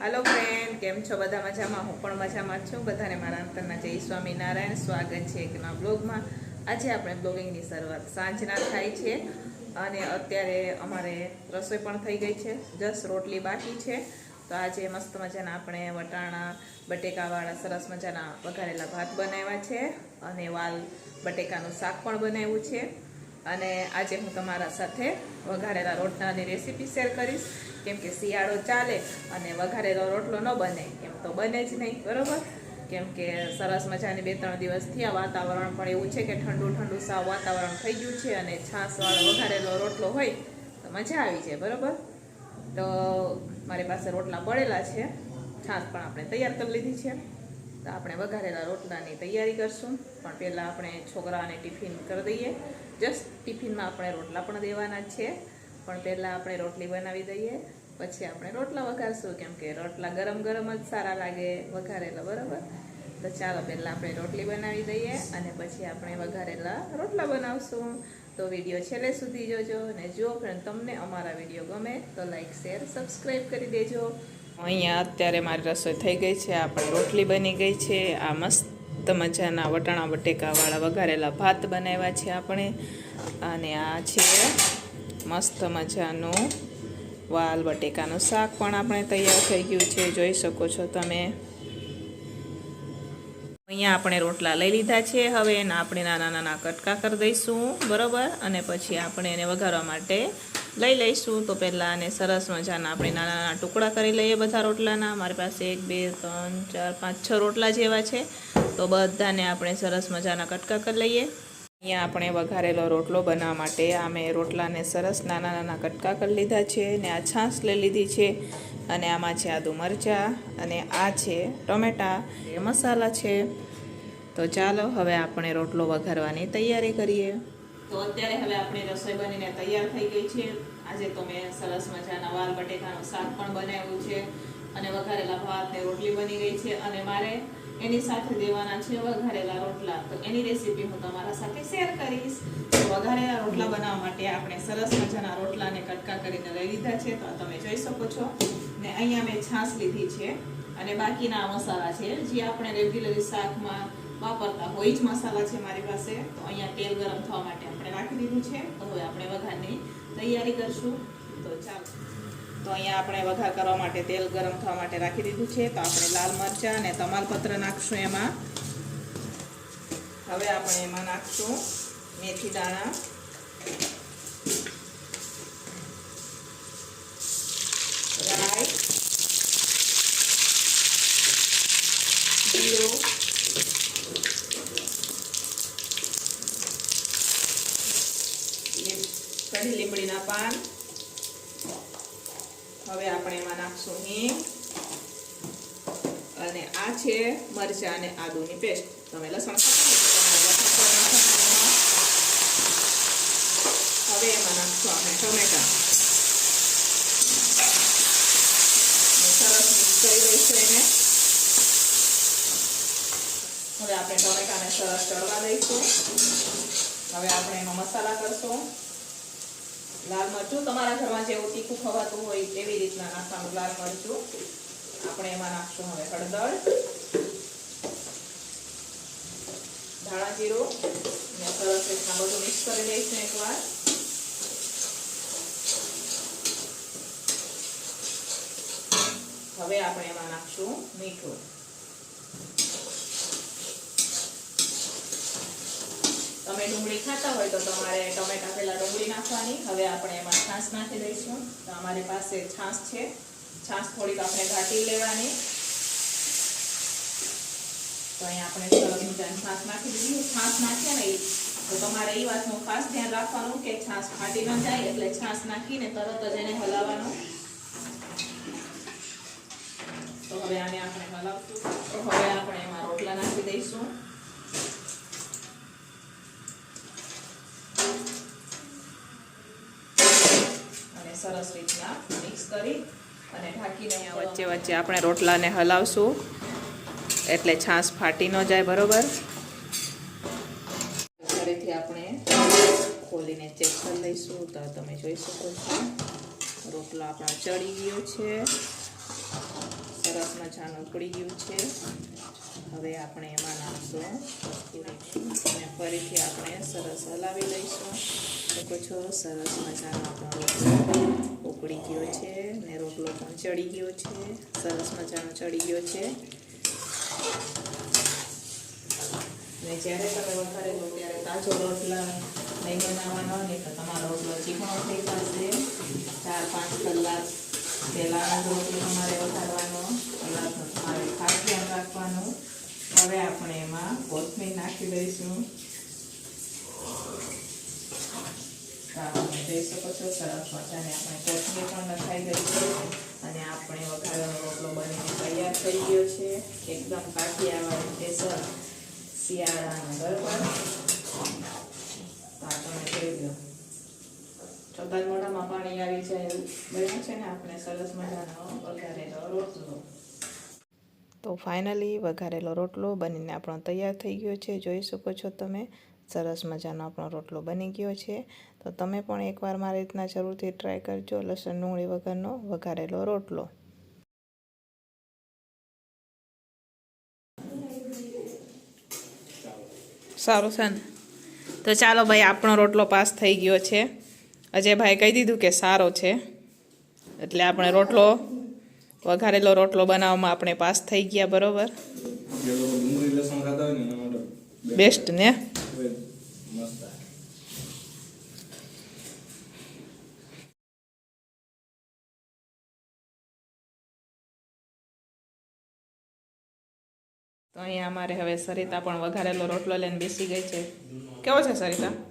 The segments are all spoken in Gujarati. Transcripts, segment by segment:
હાલો ફ્રેન્ડ કેમ છો? બધા મજામાં? હું પણ મજામાં છું. બધાને મારા અંતરના જય સ્વામિનારાયણ. સ્વાગત છે એક નવા બ્લોગમાં. આજે આપણે બ્લોગિંગની શરૂઆત સાંજના થાય છે અને અત્યારે અમારે રસોઈ પણ થઈ ગઈ છે. જસ્ટ રોટલી બાકી છે. તો આજે મસ્ત મજાના આપણે વટાણા, બટેકાવાળા, સરસ મજાના વઘારેલા ભાત બનાવ્યા છે અને વાલ બટેકાનું શાક પણ બનાવ્યું છે. અને આજે હું તમારા સાથે વઘારેલા રોટલાની રેસીપી શેર કરીશ. કેમ કે શિયાળો ચાલે અને વઘારેલો રોટલો ન બને, એમ તો બને જ નહીં, બરાબર? કેમ કે સરસ મજાની બે ત્રણ દિવસ થયા, વાતાવરણ પણ એવું છે કે ઠંડુ ઠંડુ સાવ વાતાવરણ થઈ ગયું છે અને છાશવાળો વઘારેલો રોટલો હોય તો મજા આવી જાય, બરોબર? તો મારી પાસે રોટલા પડેલા છે. છાશ પણ આપણે તૈયાર કરી લીધી છે. તો આપણે વઘારેલા રોટલાની તૈયારી કરશું. પણ પહેલાં આપણે છોકરાઓને ટિફિન કરી દઈએ. જસ્ટ ટિફિનમાં આપણે રોટલા પણ દેવાના છે. પણ પહેલાં આપણે રોટલી બનાવી દઈએ. પછી આપણે રોટલા વઘારશું. કેમ કે રોટલા ગરમ ગરમ જ સારા લાગે વઘારેલા, બરાબર? તો ચાલો પહેલાં આપણે રોટલી બનાવી દઈએ અને પછી આપણે વઘારેલા રોટલા બનાવશું. તો વીડિયો છેલ્લે સુધી જોજો અને જો ફ્રેન્ડ તમને અમારા વીડિયો ગમે તો લાઈક શેર સબસ્ક્રાઈબ કરી દેજો. અહીંયા અત્યારે મારી રસોઈ થઈ ગઈ છે આપણી રોટલી બની ગઈ છે, આ મસ્ત મજાના વટાણા બટેકાવાળા વઘારેલા ભાત બનાવ્યા છે આપણે. અને આ છે મસ્ત મજાનું વાલ બટેકાનું શાક પણ આપણે તૈયાર થઈ ગયું છે, જોઈ શકો છો તમે. અહીંયા આપણે રોટલા લઈ લીધા છે. હવે એના આપણે નાના નાના કટકા કરી દઈશું, બરાબર? અને પછી આપણે એને વઘારવા માટે લઈ લઈશું. તો પહેલાં આને સરસ મજાના આપણે નાના નાના ટુકડા કરી લઈએ બધા રોટલાના. મારી પાસે એક, બે, ત્રણ, ચાર, પાંચ, છ રોટલા જેવા છે. તો બધાને આપણે સરસ મજાના કટકા કરી લઈએ. અહીંયા આપણે વઘારેલો રોટલો બનાવવા માટે આ મેં રોટલાને સરસ નાના નાના કટકા કરી લીધા છે ને આ છાશ લઈ લીધી છે અને આમાં છે આદુ મરચાં અને આ છે ટમેટા, એ મસાલા છે. તો ચાલો હવે આપણે રોટલો વઘારવાની તૈયારી કરીએ. તો અત્યારે હવે આપણી રસોઈ બનીને તૈયાર થઈ ગઈ છે. આજે તો મેં સરસ મજાના વાલ બટેકાનું શાક પણ બનાવ્યું છે. અને વઘારેલા ભાત ને રોટલી બની ગઈ છે અને મારે એની સાથે દેવાના છે વઘારેલા રોટલા. તો એની રેસીપી હું તમારા સાથે શેર કરીશ. તો વઘારેલા રોટલા બનાવવા માટે આપણે સરસ મજાના રોટલાને કટકા કરીને લઈ લીધા છે. તો તમે જોઈ શકો છો. ને અહીંયા મેં છાશ લીધી છે. અને બાકીના મસાલા છે, જે આપણે રેગ્યુલરી શાકમાં વાપરતા હોય જ મસાલા છે મારી પાસે. તો અહીંયા તેલ ગરમ થવા માટે આપણે રાખી દીધું છે. તો હવે આપણે વઘારની તૈયારી કરશું. તો ચાલો. તો અહીંયા આપણે વઘાર કરવા માટે તેલ ગરમ થવા માટે રાખી દીધું છે. તો આપણે લાલ મરચાં અને તમાલપત્ર નાખશું એમાં. હવે આપણે એમાં નાખશું મેથી દાણા રાઈ જીરું લીમ- કઢી લીમડીના પાન હવે આપણે એમાં નાખશું હિંગ અને આ છે મરચાં અને આદુની પેસ્ટ. તમે લસણ. હવે એમાં નાખશું આપણે ટમેટા. સરસ મિક્સ કરી દઈશું એને. હવે આપણે ટમેટાને સરસ ચડવા દઈશું. હવે આપણે એમાં મસાલા કરશું. લાલ મરચું તમારા ઘરમાં જેવું તીખું ખવાતું હોય એવી રીતના નાખવાનું લાલ મરચું. આપણે એમાં નાખશું હવે હળદર, ધાણા જીરું સરસ રીતના બધું મિક્સ કરી દઈશું એકવાર. હવે આપણે એમાં નાખશું મીઠું. તમે ડુંગળી ખાતા હોય તો તમારે ટમેટા પહેલાં ડુંગળી નાખવાની. હવે આપણે એમાં છાશ નાખી દઈશું. તો અમારી પાસે છાશ છે. છાશ થોડીક આપણે ઘાટી લેવાની. તો અહીંયા આપણે સરસ મજાની છાશ નાખી દીધી. છાશ નાખીએ ને તો તમારે એ વાતનું ખાસ ધ્યાન રાખવાનું કે છાશ ફાટી ન જાય એટલે છાશ નાખીને તરત જ એને હલાવવાનું. તો હવે આને આપણે હલાવશું. તો હવે આપણે એમાં રોટલા નાખી દઈશું અને સરસ રીતના મિક્સ કરી અને ઢાંકીને વચ્ચે વચ્ચે આપણે રોટલાને હલાવશું. એટલે છાશ ફાટી ન જાય બરોબર? ફરીથી આપણે ચેક કરી લઈશું તો તમે જોઈ શકો છો. રોટલો આપણો ચડી ગયો છે. સરસ મજાનું ઉકળી ગયું છે. હવે આપણે એમાં નાખશું અને ફરીથી આપણે સરસ હલાવી લઈશું. શકો છો, સરસ મજાનો આપણો રોટલો ઉકળી ગયો છે ને રોટલો પણ ચડી ગયો છે. સરસ મજાનો ચડી ગયો છે. ને જ્યારે તમે વધારે લો ત્યારે તાજો રોટલા નહીં બનાવવાનો નહીં તો તમારો રોટલો ચીકણો થઈ જશે. ચાર, પાંચ કલાક પહેલાં રોટલો તમારે વઘારવાનો કલાક તમારે ખાસ ધ્યાન રાખવાનું. હવે આપણે એમાં કોથમીર નાખી દઈશું. જોઈ શકો છો, સરસ મજાને આપણે કોથમીર પણ નખાઈ છે અને આપણે વઘારેલો રોટલો બનીને તૈયાર થઈ ગયો છે. એકદમ કાઠિયાવાડી સ્પેશિયલ શિયાળાનો બરોબર તો તમે જોઈ લો. ચોથા મોઢામાં પાણી આવી જાય એવું બન્યું છે ને, આપણે સરસ મજાનો વઘારેલો રોટલો. તો ફાઇનલી વઘારેલો રોટલો બનીને આપણો તૈયાર થઈ ગયો છે. જોઈ શકો છો તમે, સરસ મજાનો આપણો રોટલો બની ગયો છે. તો તમે પણ એકવાર મારી રીતના જરૂરથી ટ્રાય કરજો લસણ, ડુંગળી વગરનો વઘારેલો રોટલો. સારું છે તો ચાલો ભાઈ, આપણો રોટલો પાસ થઈ ગયો છે. અજયભાઈ કહી દીધું કે સારો છે. એટલે આપણે રોટલો વઘારેલો રોટલો બનાવવામાં આપણે પાસ થઈ ગયા, બરોબર? બેસ્ટ ને. તો અહીંયા અમારે હવે સરિતા પણ વઘારેલો રોટલો લઈને બેસી ગઈ છે. કેવો છે સરિતા?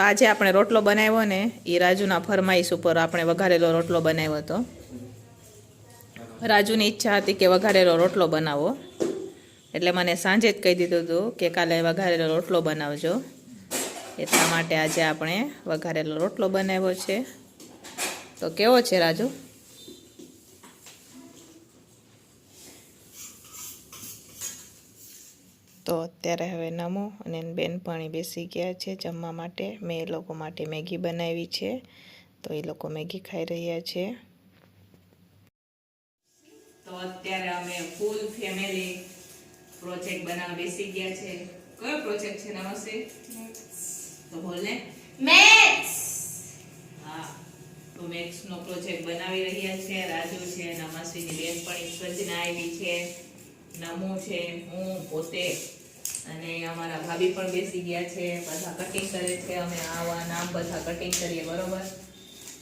આજે આપણે રોટલો બનાવ્યો ને એ રાજુના ફરમાઈશ ઉપર આપણે વઘારેલો રોટલો બનાવ્યો હતો. રાજુની ઈચ્છા હતી કે વઘારેલો રોટલો બનાવો. એટલે મને સાંજે જ કહી દીધું હતું કે કાલે વઘારેલો રોટલો બનાવજો. એટલા માટે આજે આપણે વઘારેલો રોટલો બનાવ્યો છે. તો કેવો છે રાજુ? તો અત્યારે હવે નમો અને એની બેનપણી બેસી ગયા છે જમવા માટે. મેં એ લોકો માટે મેગી બનાવી છે. તો એ લોકો મેગી ખાઈ રહ્યા છે. તો અત્યારે અમે ફૂલ ફેમિલી પ્રોજેક્ટ બનાવવા બેસી ગયા છે. કયો પ્રોજેક્ટ છે નમસ્તે? તો બોલ ને. મેથ્સ. હા તો મેથ્સનો પ્રોજેક્ટ બનાવી રહ્યા છે. રાજુ છે નમસ્વીની બેનપણી સજના આવી છે નમો છે હું પોતે અને અમારા ભાભી પણ બેસી ગયા છે, બધા કટિંગ કરે છે, અમે આવા નામ બધા કટિંગ કરીએ, બરોબર?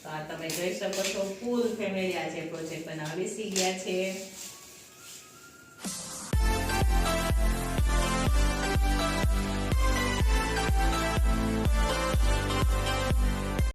તો આ તમે જોઈ શકો છો ફૂલ ફેમિલી આજે પ્રોજેક્ટ બનાવી બેસી ગયા છે.